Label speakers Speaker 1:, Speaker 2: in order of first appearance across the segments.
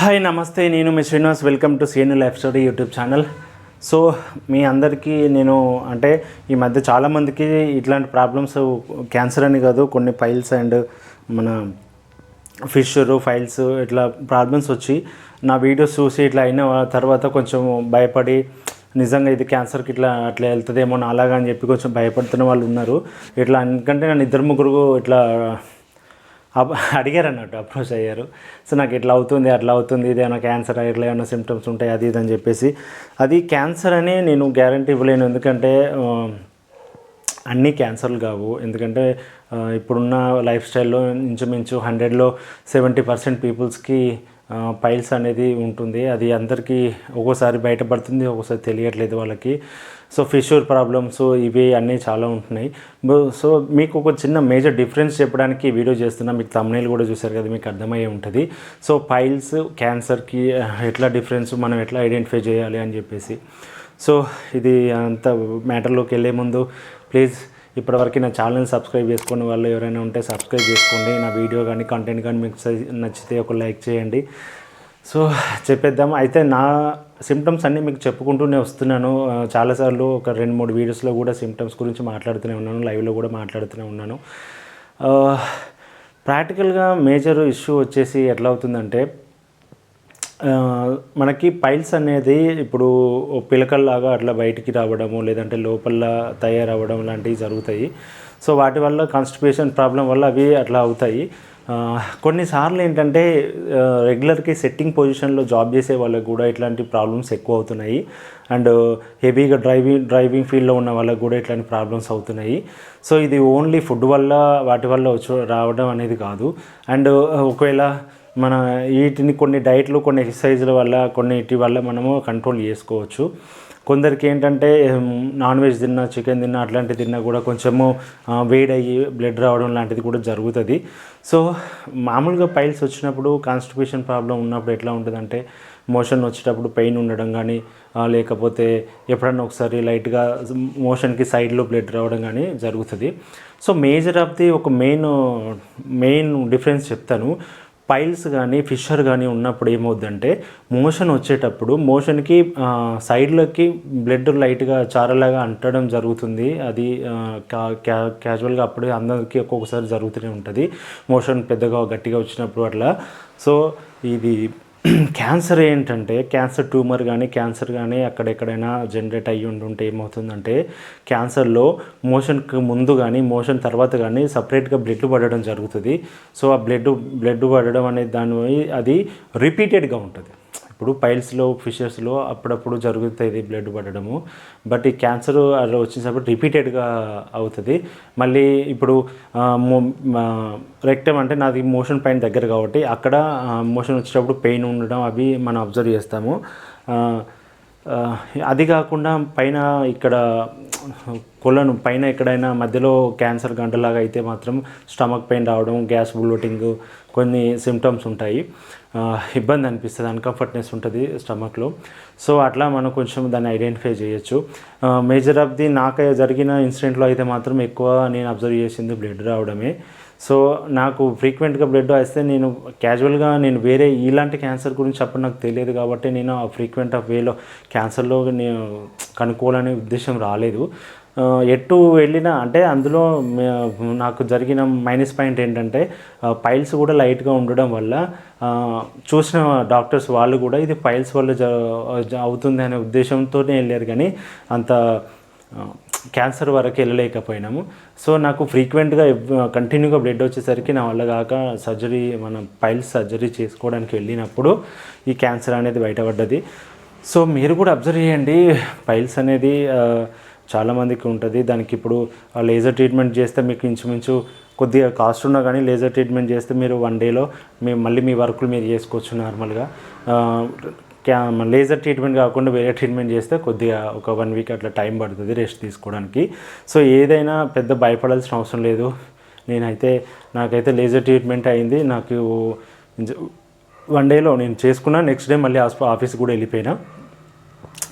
Speaker 1: Hi నమస్తే. నేను మీ Srinivas. Welcome to CN life story YouTube channel. So మీ అందరికీ నేను అంటే ఈ మధ్య చాలామందికి ఇట్లాంటి ప్రాబ్లమ్స్ క్యాన్సర్ అని కాదు కొన్ని ఫైల్స్ అండ్ మన ఫిషర్ ఫైల్స్ ఇట్లా ప్రాబ్లమ్స్ వచ్చి నా వీడియోస్ చూసి ఇట్లా అయిన తర్వాత కొంచెం భయపడి నిజంగా ఇది క్యాన్సర్కి ఇట్లా అట్లా వెళ్తుందేమో అలాగా అని చెప్పి కొంచెం భయపడుతున్న వాళ్ళు ఉన్నారు. ఇట్లా ఎందుకంటే నన్ను ఇద్దరు ముగ్గురు ఇట్లా అడిగారు అన్నట్టు అప్రోచ్ అయ్యారు. సో నాకు ఇట్లా అవుతుంది అట్లా అవుతుంది ఇది క్యాన్సర్ ఇట్లా ఏమైనా సిమ్టమ్స్ ఉంటాయి అది ఇది అని చెప్పేసి. అది క్యాన్సర్ అని నేను గ్యారంటీ ఇవ్వలేను. ఎందుకంటే అన్నీ క్యాన్సర్లు కావు. ఎందుకంటే ఇప్పుడున్న లైఫ్ స్టైల్లో ఇంచుమించు హండ్రెడ్లో సెవెంటీ పర్సెంట్ పీపుల్స్కి పైల్స్ అనేది ఉంటుంది. అది అందరికీ ఒక్కోసారి బయటపడుతుంది ఒక్కోసారి తెలియట్లేదు వాళ్ళకి. సో ఫిషూర్ ప్రాబ్లమ్స్ ఇవి అన్నీ చాలా ఉంటున్నాయి. సో మీకు ఒక చిన్న మేజర్ డిఫరెన్స్ చెప్పడానికి వీడియో చేస్తున్నా. మీకు తమ్నైల్ కూడా చూసారు కదా మీకు అర్థమయ్యే ఉంటుంది. సో పైల్స్ క్యాన్సర్కి ఎట్లా డిఫరెన్స్ మనం ఎట్లా ఐడెంటిఫై చేయాలి అని చెప్పేసి. సో ఇది అంత మ్యాటర్లోకి వెళ్ళే ముందు ప్లీజ్ ఇప్పటివరకు నా ఛానల్ సబ్స్క్రైబ్ చేసుకునే వాళ్ళు ఎవరైనా ఉంటే సబ్స్క్రైబ్ చేసుకోండి. నా వీడియో కానీ కంటెంట్ కానీ మీకు నచ్చితే ఒక లైక్ చేయండి. సో చెప్పేద్దాం. అయితే నా సిమ్టమ్స్ అన్నీ మీకు చెప్పుకుంటూనే వస్తున్నాను. చాలాసార్లు ఒక రెండు మూడు వీడియోస్లో కూడా సిమ్టమ్స్ గురించి మాట్లాడుతూనే ఉన్నాను. లైవ్లో కూడా మాట్లాడుతూనే ఉన్నాను. ప్రాక్టికల్గా మేజర్ ఇష్యూ వచ్చేసి ఎట్లా అవుతుందంటే మనకి పైల్స్ అనేది ఇప్పుడు పిలకల్లాగా అట్లా బయటికి రావడము లేదంటే లోపల తయారవ్వడం లాంటివి జరుగుతాయి. సో వాటి వల్ల కాన్స్టిపేషన్ ప్రాబ్లం వల్ల అవి అట్లా అవుతాయి. కొన్నిసార్లు ఏంటంటే రెగ్యులర్కి సెట్టింగ్ పొజిషన్లో జాబ్ చేసే వాళ్ళకి కూడా ఇట్లాంటి ప్రాబ్లమ్స్ ఎక్కువ అవుతున్నాయి. అండ్ హెవీగా డ్రైవింగ్ డ్రైవింగ్ ఫీల్డ్లో ఉన్న వాళ్ళకి కూడా ఇట్లాంటి ప్రాబ్లమ్స్ అవుతున్నాయి. సో ఇది ఓన్లీ ఫుడ్ వల్ల వాటి వల్ల వచ్చి రావడం అనేది కాదు. అండ్ ఒకవేళ మన వీటిని కొన్ని డైట్లు కొన్ని ఎక్సర్సైజ్ల వల్ల కొన్నిటి వల్ల మనము కంట్రోల్ చేసుకోవచ్చు. కొందరికి ఏంటంటే నాన్ వెజ్ తిన్నా చికెన్ తిన్నా అట్లాంటివి తిన్నా కూడా కొంచెము వేడయ్యి బ్లడ్ రావడం లాంటిది కూడా జరుగుతుంది. సో మామూలుగా పైల్స్ వచ్చినప్పుడు కాన్స్టిపేషన్ ప్రాబ్లం ఉన్నప్పుడు ఎట్లా ఉంటుందంటే మోషన్ వచ్చేటప్పుడు పెయిన్ ఉండడం కానీ లేకపోతే ఎప్పుడన్నా ఒకసారి లైట్గా మోషన్కి సైడ్లో బ్లడ్ రావడం కానీ జరుగుతుంది. సో మేజర్ ఆఫ్ ది ఒక మెయిన్ మెయిన్ డిఫరెన్స్ చెప్తాను. పైల్స్ కానీ ఫిషర్ కానీ ఉన్నప్పుడు ఏమవుద్దంటే మోషన్ వచ్చేటప్పుడు మోషన్కి సైడ్లోకి బ్లడ్ లైట్గా చారలాగా అంటడం జరుగుతుంది. అది క్యా- క్యాజువల్గా అప్పుడే అందరికీ ఒక్కొక్కసారి జరుగుతూనే ఉంటుంది. మోషన్ పెద్దగా గట్టిగా వచ్చినప్పుడు అట్లా. సో ఇది క్యాన్సర్ ఏంటంటే క్యాన్సర్ ట్యూమర్ కానీ క్యాన్సర్ కానీ అక్కడెక్కడైనా జనరేట్ అయ్యి ఉంటుంటే ఏమవుతుందంటే క్యాన్సర్లో మోషన్కి ముందు కానీ మోషన్ తర్వాత కానీ సపరేట్గా బ్లడ్ పడడం జరుగుతుంది. సో ఆ బ్లడ్ బ్లడ్ పడడం అనేది దాని అది రిపీటెడ్గా ఉంటుంది. ఇప్పుడు పైల్స్లో ఫిషెస్లో అప్పుడప్పుడు జరుగుతుంది బ్లడ్ పడడము. బట్ ఈ క్యాన్సర్ అలా వచ్చేటప్పుడు రిపీటెడ్గా అవుతుంది. మళ్ళీ ఇప్పుడు రెక్టమ్ అంటే నాది మోషన్ పైన దగ్గర కాబట్టి అక్కడ మోషన్ వచ్చేటప్పుడు పెయిన్ ఉండడం అవి మనం అబ్జర్వ్ చేస్తాము. అది కాకుండా పైన ఇక్కడ కొలను పైన ఎక్కడైనా మధ్యలో క్యాన్సర్ గంటలాగా అయితే మాత్రం స్టమక్ పెయిన్ రావడం గ్యాస్ బ్లోటింగ్ కొన్ని సిమ్టమ్స్ ఉంటాయి. ఇబ్బంది అనిపిస్తుంది అన్కంఫర్ట్నెస్ ఉంటుంది స్టమక్లో. సో అట్లా మనం కొంచెం దాన్ని ఐడెంటిఫై చేయొచ్చు. మేజర్ ఆఫ్ ది నాకు జరిగిన ఇన్సిడెంట్లో అయితే మాత్రం ఎక్కువ నేను అబ్జర్వ్ చేసింది బ్లడ్ రావడమే. సో నాకు ఫ్రీక్వెంట్గా బ్లడ్ వేస్తే నేను క్యాజువల్గా నేను వేరే ఇలాంటి క్యాన్సర్ గురించి అప్పుడు నాకు తెలియదు కాబట్టి నేను ఆ ఫ్రీక్వెంట్ ఆఫ్ వేలో క్యాన్సర్లో నేను కనుక్కోవాలనే ఉద్దేశం రాలేదు. ఎటు వెళ్ళినా అంటే అందులో నాకు జరిగిన మైనస్ పాయింట్ ఏంటంటే పైల్స్ కూడా లైట్గా ఉండడం వల్ల చూసిన డాక్టర్స్ వాళ్ళు కూడా ఇది పైల్స్ వల్ల జ అవుతుంది అనే ఉద్దేశంతోనే వెళ్ళారు కానీ అంత క్యాన్సర్ వరకు వెళ్ళలేకపోయినాము. సో నాకు ఫ్రీక్వెంట్గా కంటిన్యూగా బ్లడ్ వచ్చేసరికి నా వల్ల కాక సర్జరీ మన పైల్స్ సర్జరీ చేసుకోవడానికి వెళ్ళినప్పుడు ఈ క్యాన్సర్ అనేది బయటపడ్డది. సో మీరు కూడా అబ్జర్వ్ చేయండి. పైల్స్ అనేది చాలామందికి ఉంటుంది. దానికి ఇప్పుడు లేజర్ ట్రీట్మెంట్ చేస్తే మీకు ఇంచుమించు కొద్దిగా కాస్ట్ ఉన్నా కానీ లేజర్ ట్రీట్మెంట్ చేస్తే మీరు వన్ డేలో మీ మళ్ళీ మీ వర్కులు మీరు చేసుకోవచ్చు నార్మల్గా. లేజర్ ట్రీట్మెంట్ కాకుండా వేరే ట్రీట్మెంట్ చేస్తే కొద్దిగా ఒక వన్ వీక్ అట్లా టైం పడుతుంది రెస్ట్ తీసుకోవడానికి. సో ఏదైనా పెద్ద భయపడాల్సిన అవసరం లేదు. నేనైతే నాకైతే లేజర్ ట్రీట్మెంట్ అయింది. నాకు వన్ డేలో నేను చేసుకున్నా నెక్స్ట్ డే మళ్ళీ హాస్ప ఆఫీస్కి కూడా వెళ్ళిపోయినా.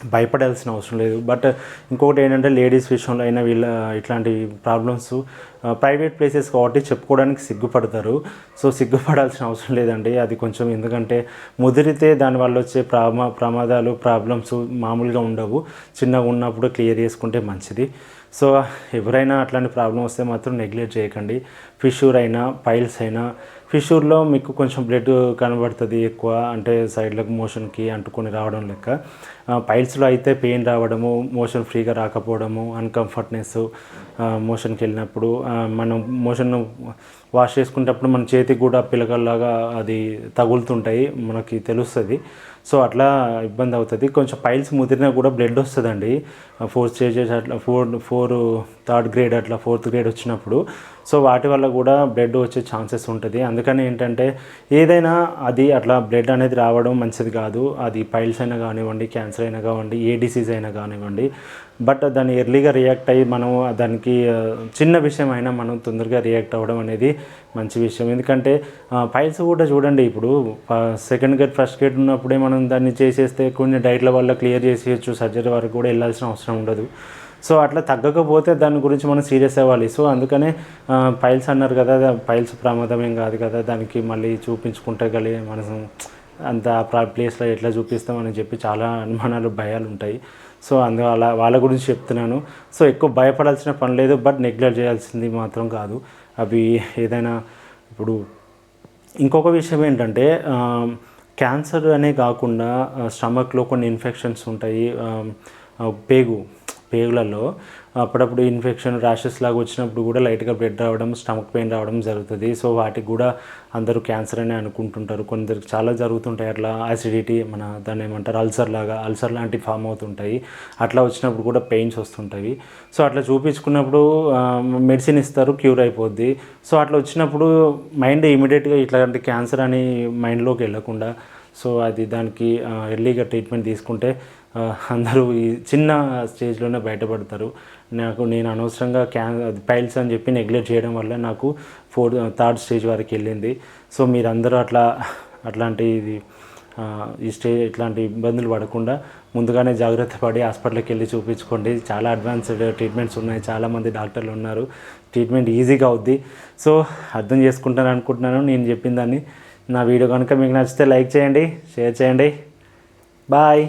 Speaker 1: భయపడాల్సిన అవసరం లేదు. బట్ ఇంకొకటి ఏంటంటే లేడీస్ విషయంలో అయినా వీళ్ళ ఇట్లాంటి ప్రాబ్లమ్స్ ప్రైవేట్ ప్లేసెస్ కాబట్టి చెప్పుకోవడానికి సిగ్గుపడతారు. సో సిగ్గుపడాల్సిన అవసరం లేదండి. అది కొంచెం ఎందుకంటే ముదిరితే దానివల్ల వచ్చే ప్రమా ప్రమాదాలు ప్రాబ్లమ్స్ మామూలుగా ఉండవు. చిన్నగా ఉన్నప్పుడు క్లియర్ చేసుకుంటే మంచిది. సో ఎవరైనా అట్లాంటి ప్రాబ్లం వస్తే మాత్రం నెగ్లెక్ట్ చేయకండి. ఫిషూర్ అయినా పైల్స్ అయినా ఫిషూర్లో మీకు కొంచెం బ్లడ్ కనబడుతుంది ఎక్కువ అంటే సైడ్లకు మోషన్కి అంటుకొని రావడం లెక్క. పైల్స్లో అయితే పెయిన్ రావడము మోషన్ ఫ్రీగా రాకపోవడము అన్కంఫర్ట్నెస్ మోషన్కి వెళ్ళినప్పుడు మనం మోషన్ వాష్ చేసుకునేటప్పుడు మన చేతికి కూడా పిలకల్లాగా అది తగులుతుంటాయి మనకి తెలుస్తుంది. సో అట్లా ఇబ్బంది అవుతుంది. కొంచెం పైల్స్ ముదిరినా కూడా బ్లడ్ వస్తుందండి. ఫోర్త్ స్టేజెస్ అట్లా ఫోర్ ఫోర్ థర్డ్ గ్రేడ్ అట్లా ఫోర్త్ గ్రేడ్ వచ్చినప్పుడు. సో వాటి వల్ల కూడా బ్లడ్ వచ్చే ఛాన్సెస్ ఉంటుంది. అందుకని ఏంటంటే ఏదైనా అది అట్లా బ్లడ్ అనేది రావడం మంచిది కాదు. అది పైల్స్ అయినా కానివ్వండి క్యాన్సర్ అయినా కానివ్వండి ఏ డిసీజ్ అయినా కానివ్వండి. బట్ దాన్ని ఎర్లీగా రియాక్ట్ అయ్యి మనం దానికి చిన్న విషయం అయినా మనం తొందరగా రియాక్ట్ అవ్వడం అనేది మంచి విషయం. ఎందుకంటే పైల్స్ కూడా చూడండి ఇప్పుడు సెకండ్ గేట్ ఫస్ట్ గేట్ ఉన్నప్పుడే మనం దాన్ని చేసేస్తే కొన్ని డైట్ల వల్ల క్లియర్ చేసేయచ్చు సర్జరీ వరకు కూడా వెళ్ళాల్సిన అవసరం ఉండదు. సో అట్లా తగ్గకపోతే దాని గురించి మనం సీరియస్ అవ్వాలి. సో అందుకనే పైల్స్ అన్నారు కదా పైల్స్ ప్రమాదం ఏం కాదు కదా దానికి మళ్ళీ చూపించుకుంటే కలిగే మనం అంత ప్లేస్లో ఎట్లా చూపిస్తామని చెప్పి చాలా అనుమానాలు భయాలు ఉంటాయి. సో అందు అలా వాళ్ళ గురించి చెప్తున్నాను. సో ఎక్కువ భయపడాల్సిన పని లేదు బట్ నెగ్లెక్ట్ చేయాల్సింది మాత్రం కాదు. అవి ఏదైనా ఇప్పుడు ఇంకొక విషయం ఏంటంటే క్యాన్సర్ అనే కాకుండా స్టమక్లో కొన్ని ఇన్ఫెక్షన్స్ ఉంటాయి. పేగు. పేగులలో అప్పుడప్పుడు ఇన్ఫెక్షన్ ర్యాషెస్ లాగా వచ్చినప్పుడు కూడా లైట్గా బ్లడ్ రావడం స్టమక్ పెయిన్ రావడం జరుగుతుంది. సో వాటికి కూడా అందరూ క్యాన్సర్ అని అనుకుంటుంటారు. కొందరికి చాలా జరుగుతుంటాయి. అట్లా యాసిడిటీ మన దాన్ని ఏమంటారు? అల్సర్ లాగా అల్సర్ లాంటివి ఫామ్ అవుతుంటాయి. అట్లా వచ్చినప్పుడు కూడా పెయిన్స్ వస్తుంటాయి. సో అట్లా చూపించుకున్నప్పుడు మెడిసిన్ ఇస్తారు క్యూర్ అయిపోద్ది. సో అట్లా వచ్చినప్పుడు మైండ్ ఇమీడియట్గా ఇట్లాంటి క్యాన్సర్ అని మైండ్లోకి వెళ్ళకుండా సో అది దానికి ఎర్లీగా ట్రీట్మెంట్ తీసుకుంటే అందరూ ఈ చిన్న స్టేజ్లోనే బయటపడతారు. నాకు నేను అనవసరంగా క్యాన్ అది పైల్స్ అని చెప్పి నెగ్లెక్ట్ చేయడం వల్ల నాకు ఫోర్ థర్డ్ స్టేజ్ వరకు వెళ్ళింది. సో మీరందరూ అట్లా అట్లాంటి ఇది ఈ స్టే ఇట్లాంటి ఇబ్బందులు పడకుండా ముందుగానే జాగ్రత్త పడి హాస్పిటల్కి వెళ్ళి చూపించుకోండి. చాలా అడ్వాన్స్డ్ ట్రీట్మెంట్స్ ఉన్నాయి. చాలామంది డాక్టర్లు ఉన్నారు. ట్రీట్మెంట్ ఈజీగా అవుద్ది. సో అర్థం చేసుకుంటాను అనుకుంటున్నాను. నేను చెప్పిన దాన్ని నా వీడియో కనుక మీకు నచ్చితే లైక్ చేయండి షేర్ చేయండి. బాయ్.